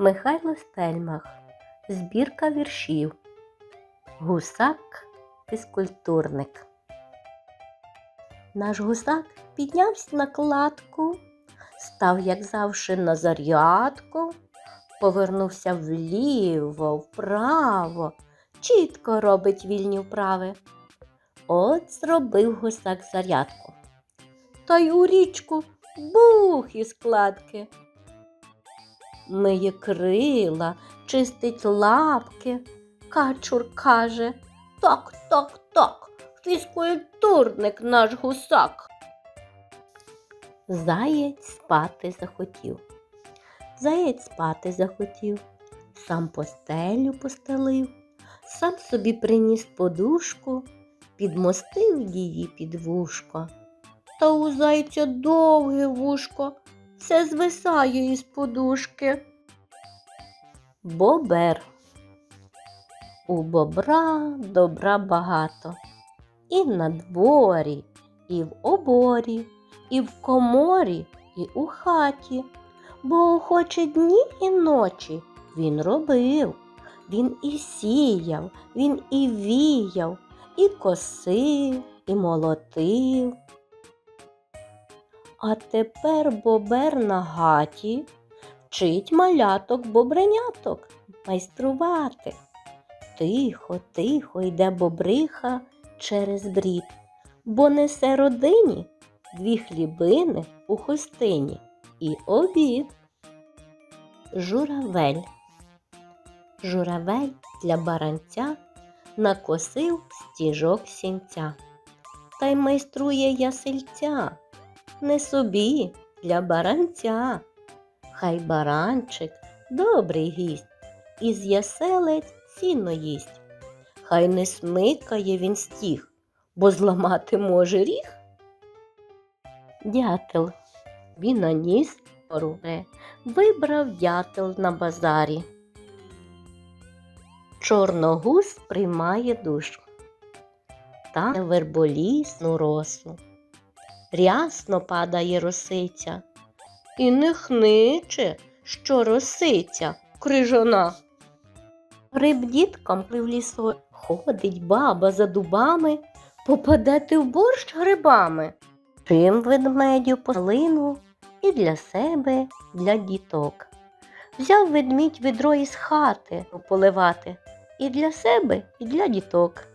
Михайло Стельмах. Збірка віршів. Гусак фізкультурник. Наш гусак піднявся на кладку, став, як завжди, на зарядку, повернувся вліво, вправо, чітко робить вільні вправи. От зробив гусак зарядку. Та й у річку бух із кладки. Миє крила, чистить лапки. Качур каже Так, так, так, фізкультурник наш гусак. Заєць спати захотів. Заєць спати захотів, сам постелю постелив, сам собі приніс подушку, підмостив її під вушко. Та у зайця довге вушко, все звисає із подушки. Бобер. У бобра добра багато. І на дворі, і в оборі, і в коморі, і у хаті. Бо охоче дні і ночі він робив. Він і сіяв, він і віяв, і косив, і молотив. А тепер бобер на гаті вчить маляток бобреняток майструвати. Тихо, тихо йде бобриха через брід, бо несе родині дві хлібини у хустині і обід. Журавель. Журавель для баранця накосив стіжок сінця. Та й майструє ясельця не собі для баранця. Хай баранчик добрий гість, із яселець сіно їсть. Хай не смикає він стіг, бо зламати може ріг. Дятел. Він наніс поруне, вибрав дятел на базарі. Чорногуз приймає душ. Та верболісну росу. Рясно падає росиця. І не хниче, що росиця крижана. Гриб діткам в лісо ходить баба за дубами, попадати в борщ грибами. Чим ведмедю полину і для себе, для діток. Взяв ведмідь відро із хати поливати і для себе, і для діток.